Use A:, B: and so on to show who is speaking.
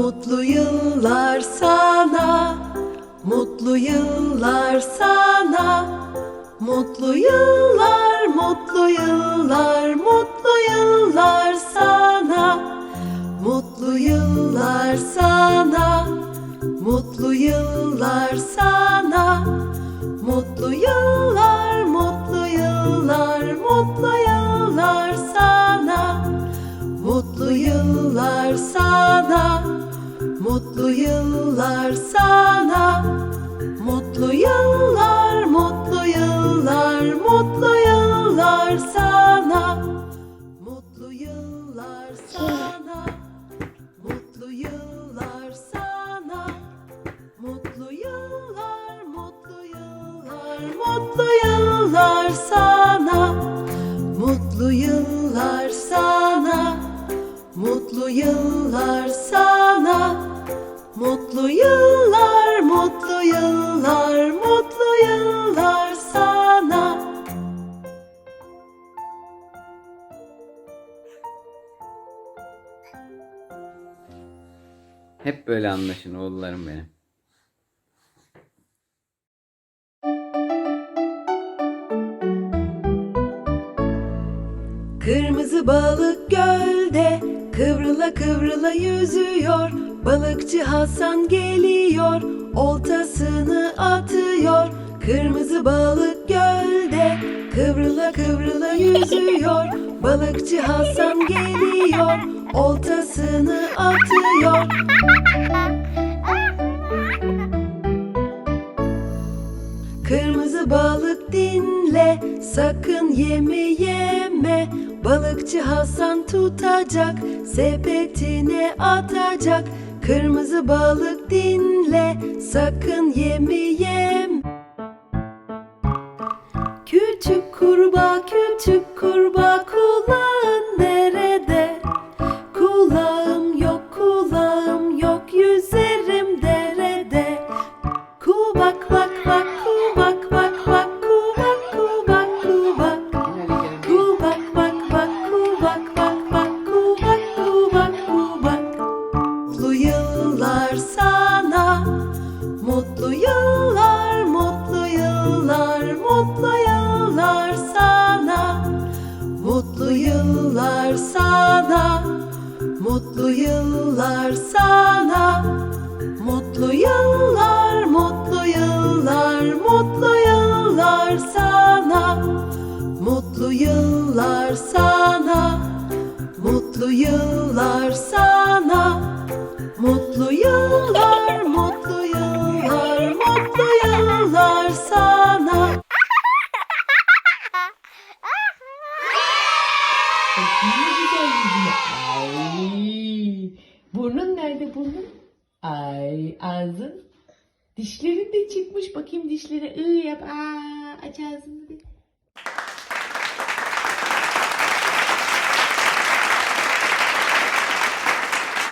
A: Mutlu yıllar sana, mutlu yıllar sana. Mutlu yıllar, mutlu yıllar, mutlu yıllar sana. Mutlu yıllar sana, mutlu yıllar sana. Mutlu yıllar, mutlu yıllar, mutlu yıllar sana. Mutlu yıllar sana, mutlu yıllar sana. Mutlu yıllar, mutlu yıllar, mutlu yıllar sana. Mutlu yıllar sana, mutlu yıllar sana. Mutlu yıllar, mutlu yıllar, mutlu yıllar sana. Mutlu yıllar sana. Mutlu yıllar sana. Mutlu yıllar, mutlu yıllar, mutlu yıllar sana.
B: Hep böyle anlaşın oğullarım benim.
A: Kırmızı balık gölde kıvrıla kıvrıla yüzüyor. Balıkçı Hasan geliyor, oltasını atıyor. Kırmızı balık gölde kıvrıla kıvrıla yüzüyor. Balıkçı Hasan geliyor, oltasını atıyor. Kırmızı balık dinle, sakın yeme yeme. Balıkçı Hasan tutacak, sepetine atacak. Kırmızı balık dinle, sakın yeme yeme. Küçük kurbağa, küçük kurbağa kulağın sana Mutlu yıllar sana Mutlu yıllar, mutlu yıllar, mutlu yıllar sana. Mutlu yıllar sana. Mutlu yıllar
C: ne güzel yüzüne. Ay. Burnun nerede burnun? Ay ağzın. Dişlerin de çıkmış. Bakayım dişlere ı yap. Aa, aç ağzını bir.